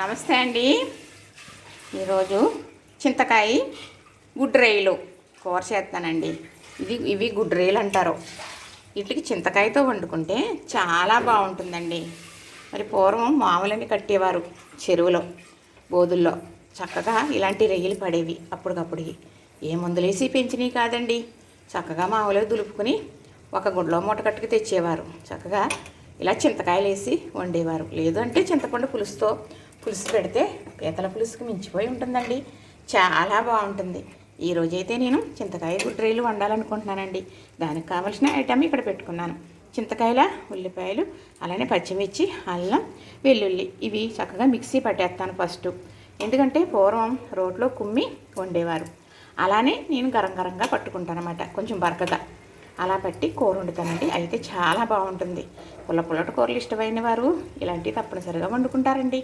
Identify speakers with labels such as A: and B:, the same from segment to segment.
A: నమస్తే అండి. ఈరోజు చింతకాయ గుడ్రేయిలు కూర చేస్తానండి. ఇది ఇవి గుడ్రేయిలు అంటారు. వీటికి చింతకాయతో వండుకుంటే చాలా బాగుంటుందండి. మరి పూర్వం మామూలని కట్టేవారు చెరువులో బోధుల్లో చక్కగా ఇలాంటి రొయ్యలు పడేవి అప్పటికప్పుడు. ఏ మందులేసి పెంచినవి కాదండి. చక్కగా మామూలుగా దులుపుకుని ఒక గుడ్లో మూట కట్టుకు తెచ్చేవారు. చక్కగా ఇలా చింతకాయలు వేసి వండేవారు. లేదు అంటే చింతపండు పులుసుతో పులుసు పెడితే పీతల పులుసుకి మించిపోయి ఉంటుందండి. చాలా బాగుంటుంది. ఈరోజైతే నేను చింతకాయ గుడ్రేలు వండాలనుకుంటున్నానండి. దానికి కావాల్సిన ఐటమ్ ఇక్కడ పెట్టుకున్నాను. చింతకాయల ఉల్లిపాయలు అలానే పచ్చిమిర్చి అల్లం వెల్లుల్లి ఇవి చక్కగా మిక్సీ పట్టేస్తాను ఫస్ట్. ఎందుకంటే పూర్వం రోట్లో కుమ్మి వండేవారు. అలానే నేను గరం గరంగా పట్టుకుంటాను అనమాట కొంచెం బరకగా. అలా పట్టి కూర వండుతానండి. అయితే చాలా బాగుంటుంది. పుల్ల పుల్లటి కూరలు ఇష్టమైన వారు ఇలాంటివి తప్పనిసరిగా వండుకుంటారండి.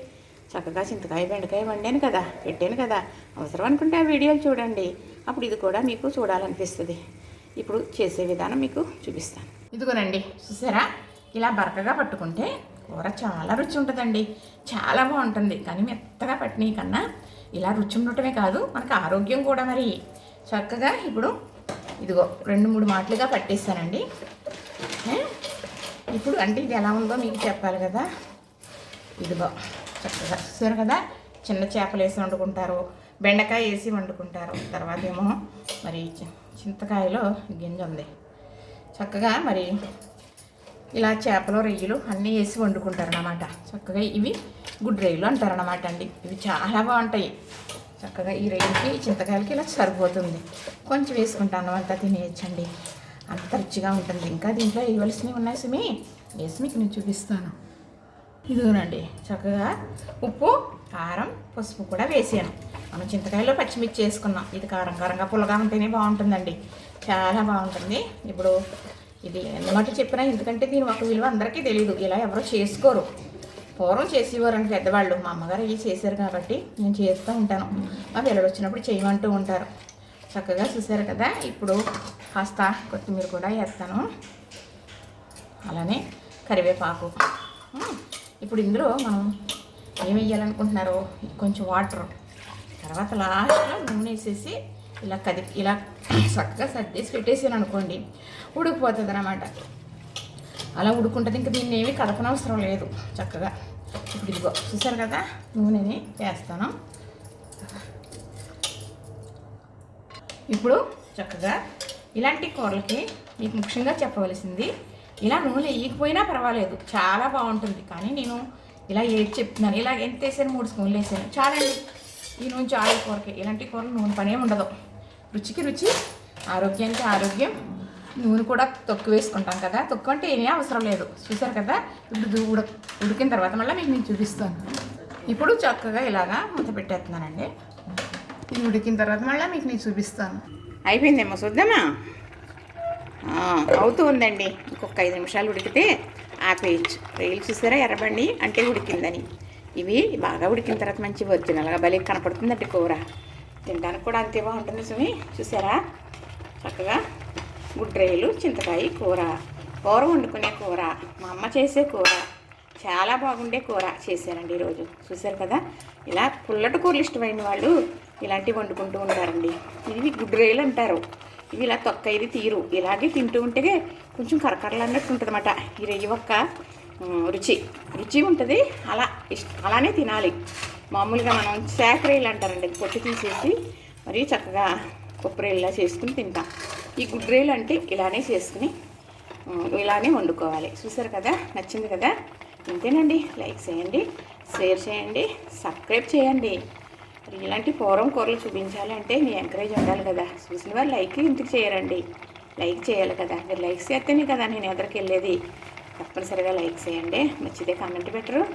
A: చక్కగా చింతకాయ బెండకాయ వండాను కదా పెట్టాను కదా. అవసరం అనుకుంటే ఆ వీడియోలు చూడండి. అప్పుడు ఇది కూడా మీకు చూడాలనిపిస్తుంది. ఇప్పుడు చేసే విధానం మీకు చూపిస్తాను. ఇదిగోనండి చూసారా? ఇలా బరకగా పట్టుకుంటే కూర చాలా రుచి ఉంటుందండి. చాలా బాగుంటుంది. కానీ మెత్తగా పట్టినవి కన్నా ఇలా రుచి ఉండటమే కాదు మనకు ఆరోగ్యం కూడా మరి. చక్కగా ఇప్పుడు ఇదిగో రెండు మూడు మాటలుగా పట్టేస్తానండి. ఇప్పుడు అంటే ఇది ఎలా ఉందో మీకు చెప్పాలి కదా. ఇదిగో. చక్కగా చూసారు కదా? చిన్న చేపలు వేసి వండుకుంటారు. బెండకాయ వేసి వండుకుంటారు. తర్వాత ఏమో మరి చింతకాయలో గింజ ఉంది. చక్కగా మరి ఇలా చేపలు రొయ్యలు అన్నీ వేసి వండుకుంటారు అన్నమాట చక్కగా ఇవి గుడ్ రొయ్యలు అంటారు అన్నమాట అండి. ఇవి చాలా బాగుంటాయి. చక్కగా ఈ రొయ్యలకి చింతకాయలకి ఇలా సరిపోతుంది. కొంచెం వేసుకుంటాను అంతా తినేయచ్చండి. అంత రుచిగా ఉంటుంది. ఇంకా దీంట్లో వేయవలసినవి ఉన్నాయి సుమి. వేసి మీకు నేను చూపిస్తాను. ఇదిగోనండి చక్కగా ఉప్పు కారం పసుపు కూడా వేసాను మనం చింతకాయలో పచ్చిమిర్చి వేసుకున్నాం. ఇది కారం కారంగా పుల్లగా ఉంటేనే బాగుంటుందండి. చాలా బాగుంటుంది. ఇప్పుడు ఇది ఎన్నమాట చెప్పినా ఎందుకంటే దీని ఒక విలువ అందరికీ తెలియదు ఇలా ఎవరు చేసుకోరు. పూర్వం చేసేవారండి పెద్దవాళ్ళు. మా అమ్మగారు ఇవి చేశారు కాబట్టి నేను చేస్తూ ఉంటాను. మా పిల్లలు వచ్చినప్పుడు చేయమంటూ ఉంటారు. చక్కగా చూశారు కదా? ఇప్పుడు కాస్త కొత్తిమీర కూడా వేస్తాను. అలానే కరివేపాకు. ఇప్పుడు ఇందులో మనం ఏం వేయాలనుకుంటున్నారో కొంచెం వాటర్. తర్వాత లాస్ట్లో నూనె వేసేసి ఇలా కది ఇలా చక్కగా సర్దేసి పెట్టేసాను అనుకోండి ఉడికిపోతుంది అనమాట అలా ఉడుకుంటుంది ఇంకా దీన్ని ఏమీ కదపనవసరం లేదు చక్కగా. ఇప్పుడు ఇదిగో చూసారు కదా నూనెని వేస్తాను. ఇప్పుడు చక్కగా ఇలాంటి కూరలకి మీకు ముఖ్యంగా చెప్పవలసింది ఇలా నూనె వేయకపోయినా పర్వాలేదు. చాలా బాగుంటుంది. కానీ నేను ఇలా ఏది చెప్తున్నాను? ఇలా ఎంత వేసాను? మూడు స్పూన్లు వేసాను. చాలండి. ఈ నూనె చాలా కూరకి. ఇలాంటి కూరలు నూనె పనే ఉండదు. రుచికి రుచి ఆరోగ్యానికి ఆరోగ్యం. నూనె కూడా తొక్కు వేసుకుంటాం కదా. తొక్కు అంటే ఏమీ అవసరం లేదు. చూసారు కదా? ఇప్పుడు ఇది ఉడ ఉడికిన తర్వాత మళ్ళీ మీకు నేను చూపిస్తాను. ఇప్పుడు చక్కగా ఇలాగా మూత పెట్టేస్తున్నానండి. ఇది ఉడికిన తర్వాత మళ్ళీ మీకు నేను చూపిస్తాను. అయిపోయిందేమో. చూద్దామా? అవుతూ ఉందండి. ఇంకొక ఐదు నిమిషాలు ఉడికితే ఆపేయచ్చు. రైలు చూసారా? ఎర్రబండి అంటే ఉడికిందని. ఇవి బాగా ఉడికిన తర్వాత మంచి ఒరిజినల్గా భలే కనపడుతుందండి కూర. తినడానికి కూడా అంతే బాగుంటుంది సుమి చూసారా? చక్కగా గుడ్రేలు చింతకాయ కూర కూర వండుకునే కూర మా అమ్మ చేసే కూర చాలా బాగుండే కూర చేశానండి ఈరోజు. చూశారు కదా? ఇలా పుల్లటి కూరలు ఇష్టమైన వాళ్ళు ఇలాంటివి వండుకుంటూ ఉంటారండి. ఇవి గుడ్రేలు అంటారు. ఇవి ఇలా తొక్క ఇది తీరు. ఇలాగే తింటూ ఉంటే కొంచెం కరకరలు అన్నట్టు ఉంటుంది అనమాట ఈ రెయ్యి ఒక్క రుచి. రుచి ఉంటుంది. అలా ఇష్ట అలానే తినాలి. మామూలుగా మనం శాకరేలు అంటారండి. పొట్టు తీసేసి మరి చక్కగా కొబ్బరిలా చేసుకుని తింటాం. ఈ గుడ్రేలు అంటే ఇలానే చేసుకుని ఇలానే వండుకోవాలి. చూసారు కదా? నచ్చింది కదా? ఇంతేనండి. లైక్ చేయండి షేర్ చేయండి సబ్స్క్రైబ్ చేయండి. మరి ఇలాంటి పూర్వం కూరలు చూపించాలి అంటే మీ ఎంకరేజ్ ఉండాలి కదా. చూసిన వారు లైక్ ఇంటికి చేయరండి? లైక్ చేయాలి కదా. మీరు లైక్ చేస్తేనే కదా నేను ఎదరికి వెళ్ళేది తప్పనిసరిగా లైక్ చేయండి. నచ్చితే కామెంట్ పెట్టరు.